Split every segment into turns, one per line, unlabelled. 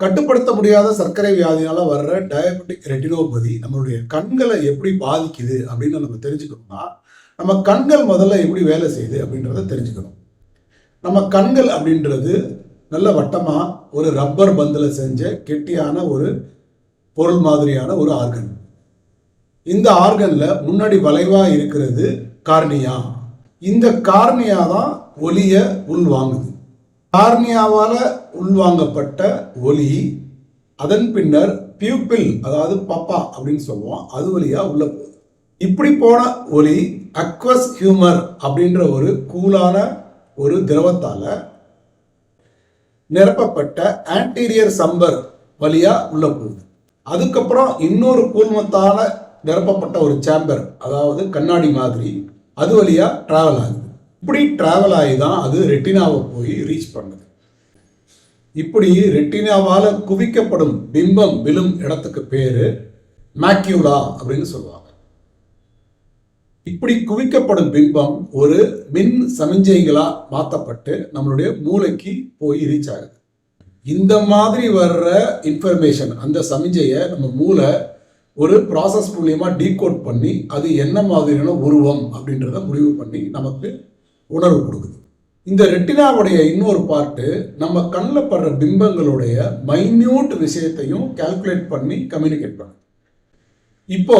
கட்டுப்படுத்த முடியாத சர்க்கரை வியாதினால வர்ற டயபெட்டிக் ரெட்டினோபதி நம்மளுடைய கண்களை எப்படி பாதிக்குது அப்படின்னு நம்ம தெரிஞ்சுக்கணும்னா நம்ம கண்கள் முதல்ல எப்படி வேலை செய்யுது அப்படின்றத தெரிஞ்சுக்கணும். நம்ம கண்கள் அப்படின்றது நல்ல வட்டமாக ஒரு ரப்பர் பந்தில் செஞ்ச கெட்டியான ஒரு பொருள் மாதிரியான ஒரு ஆர்கன் இந்த ஆர்கனில் முன்னாடி வளைவாக இருக்கிறது கார்னியா. இந்த கார்னியா தான் ஒலியை உள்வாங்குது. கார்னியாவால் உள்வாங்கப்பட்ட ஒலி அதன் பின்னர் பியூப்பில் அதாவது பப்பா அப்படின்னு சொல்லுவோம் அது வழியா உள்ள போகுது. இப்படி போன ஒலி அக்வஸ் ஹியூமர் அப்படின்ற ஒரு கூலான ஒரு திரவத்தால நிரப்பப்பட்ட ஆன்டீரியர் சம்பர் வழியா உள்ள போகுது. அதுக்கப்புறம் இன்னொரு கூழ்மத்தால நிரப்பப்பட்ட ஒரு சேம்பர் அதாவது கண்ணாடி மாதிரி அது வழியா டிராவல் ஆகுது. இப்படி ட்ராவல் ஆகி தான் அது ரெட்டினாவை போய் ரீச் பண்ணுது. இப்படி ரெட்டினாவால் குவிக்கப்படும் பிம்பம் விழும் இடத்துக்கு பேர் மேக்யூலா அப்படின்னு சொல்லுவாங்க. இப்படி குவிக்கப்படும் பிம்பம் ஒரு மின் சமிஞ்சைகளா மாற்றப்பட்டு நம்மளுடைய மூளைக்கு போய் ரீச் ஆகுது. இந்த மாதிரி வர்ற இன்ஃபர்மேஷன் அந்த சமிஞ்சையை நம்ம மூளை ஒரு ப்ராசஸ் மூலியமாக டீகோட் பண்ணி அது என்ன மாதிரியான உருவம் அப்படின்றத முடிவு பண்ணி நமக்கு உணர்வு கொடுக்குது. இந்த ரெட்டினாவுடைய இன்னொரு பார்ட்டு நம்ம கண்ணில் படுற பிம்பங்களுடைய மைன்யூட் விஷயத்தையும் கால்குலேட் பண்ணி கம்யூனிகேட் பண்ணுது இப்போ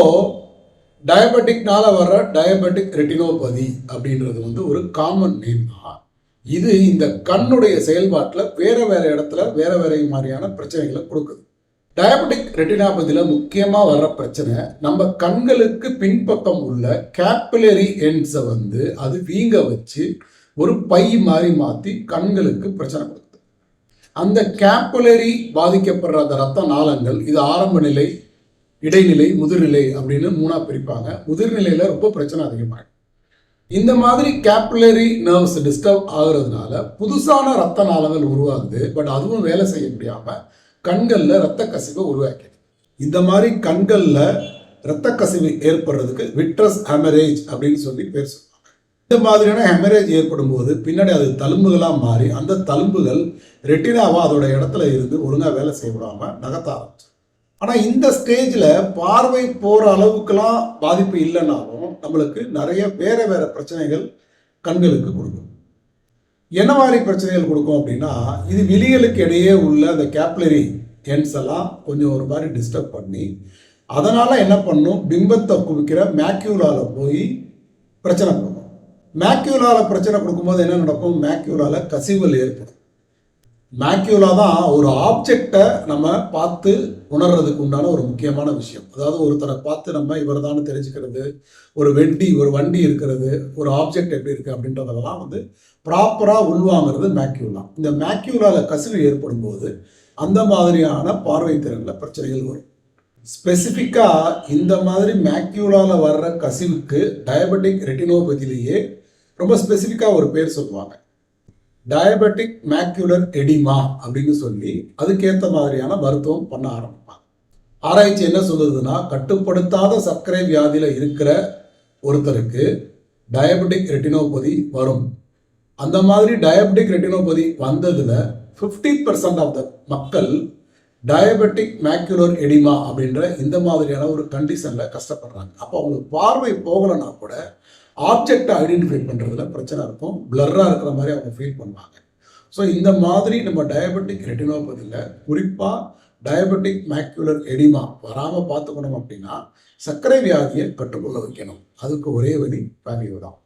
டயபெட்டிக்னால வர டயபெட்டிக் ரெட்டினோபதி அப்படின்றது வந்து ஒரு காமன் நேம் தான். இது இந்த கண்ணுடைய செயல்பாட்டில் வேற வேற இடத்துல வேற வேற மாதிரியான பிரச்சனைகளை கொடுக்குது. டயபெட்டிக் ரெட்டினாபதியில் முக்கியமாக வர்ற பிரச்சனை நம்ம கண்களுக்கு பின்பக்கம் உள்ள கேப்பிலரி எண்ட்ஸை வந்து அது வீங்க வச்சு ஒரு பை மாதிரி மாற்றி கண்களுக்கு பிரச்சனை கொடுக்குது. அந்த கேப்புலரி பாதிக்கப்படுற அந்த ரத்த நாளங்கள் இது ஆரம்ப நிலை இடைநிலை முதிர்நிலை அப்படின்னு மூணாக பிரிப்பாங்க. முதிர்நிலையில் ரொம்ப பிரச்சனை அதிகமாகும் இந்த மாதிரி கேப்புலரி நர்வ்ஸ் டிஸ்டர்ப் ஆகுறதுனால புதுசான ரத்த நாளங்கள் உருவாகுது. பட் அதுவும் வேலை செய்ய முடியாமல் கண்களில் ரத்த கசிவை உருவாக்கிது இந்த மாதிரி கண்களில் ரத்த கசிவு ஏற்படுறதுக்கு விட்ரஸ் ஹெமரேஜ் அப்படின்னு சொல்லி பேர் சொல்லுவாங்க. இந்த மாதிரியான ஹெமரேஜ் ஏற்படும் போது பின்னாடி அது தழும்புகளாக மாறி அந்த தழும்புகள் ரெட்டினாவாக அதோட இடத்துல இருந்து ஒழுங்காக வேலை செய்யப்படாமல் நகர்த்த ஆரம்பிச்சு ஆனால் இந்த ஸ்டேஜில் பார்வை போகிற அளவுக்குலாம் பாதிப்பு இல்லைனாலும் நம்மளுக்கு நிறைய வேற வேற பிரச்சனைகள் கண்களுக்கு கொடுக்கும். என்ன மாதிரி பிரச்சனைகள் கொடுக்கும் அப்படின்னா இது விழிகளுக்கு இடையே உள்ள அந்த கேப்லரி எண்ட்ஸ் எல்லாம் கொஞ்சம் ஒரு மாதிரி டிஸ்டர்ப் பண்ணி அதனால் என்ன பண்ணும்? பிம்பத்தை குவிக்கிற மேக்யூலாவில் போய் பிரச்சனை கொடுக்கும். மேக்யூலாவில் பிரச்சனை கொடுக்கும்போது என்ன நடக்கும்? மேக்யூலாவில் கசிவுகள் ஏற்படும். மேக்யூலா தான் ஒரு ஆப்ஜெக்டை நம்ம பார்த்து உணர்றதுக்கு உண்டான ஒரு முக்கியமான விஷயம். அதாவது ஒருத்தரை பார்த்து நம்ம இவர் தான் தெரிஞ்சுக்கிறது ஒரு வெண்டி ஒரு வண்டி இருக்கிறது ஒரு ஆப்ஜெக்ட் எப்படி இருக்குது அப்படின்றதெல்லாம் வந்து ப்ராப்பராக உள்வாங்கிறது மேக்யூலா இந்த மேக்யூலாவில் கசிவு ஏற்படும் போது அந்த மாதிரியான பார்வை திறனில் பிரச்சனைகள் வரும். ஸ்பெசிஃபிக்காக இந்த மாதிரி மேக்யூலாவில் வர்ற கசிவுக்கு டயபெட்டிக் ரெட்டினோபதியிலேயே ரொம்ப ஸ்பெசிஃபிக்காக ஒரு பேர் சொல்லுவாங்க. டயபெட்டிக் மேக்யூலர் எடிமா அப்படின்னு சொல்லி அதுக்கேற்ற மாதிரியான மருத்துவம் பண்ண ஆரம்பிப்பாங்க. ஆராய்ச்சி என்ன சொல்லுதுன்னா கட்டுப்படுத்தாத சர்க்கரை வியாதியில் இருக்கிற ஒருத்தருக்கு டயபெட்டிக் ரெட்டினோபதி வரும். அந்த மாதிரி டயபெட்டிக் ரெட்டினோபதி வந்ததுல ஃபிஃப்டி பர்சன்ட் ஆஃப் த மக்கள் டயபெட்டிக் மேக்யூலர் எடிமா அப்படின்ற இந்த மாதிரியான ஒரு கண்டிஷனில் கஷ்டப்படுறாங்க. அப்போ அவங்களுக்கு பார்வை போகலைன்னா கூட ஆப்ஜெக்டை ஐடென்டிஃபை பண்ணுறதுல பிரச்சனை இருக்கும். பிளர்ராக இருக்கிற மாதிரி அவங்க ஃபீல் பண்ணுவாங்க. ஸோ இந்த மாதிரி நம்ம டயபெட்டிக் ரெட்டினோபதியில் குறிப்பாக டயபெட்டிக் மேக்யூலர் எடிமா வராமல் பார்த்துக்கணும் அப்படின்னா சர்க்கரை வியாதியை கட்டுக்கொள்ள வைக்கணும். அதுக்கு ஒரே வழி வேல்யூ தான்.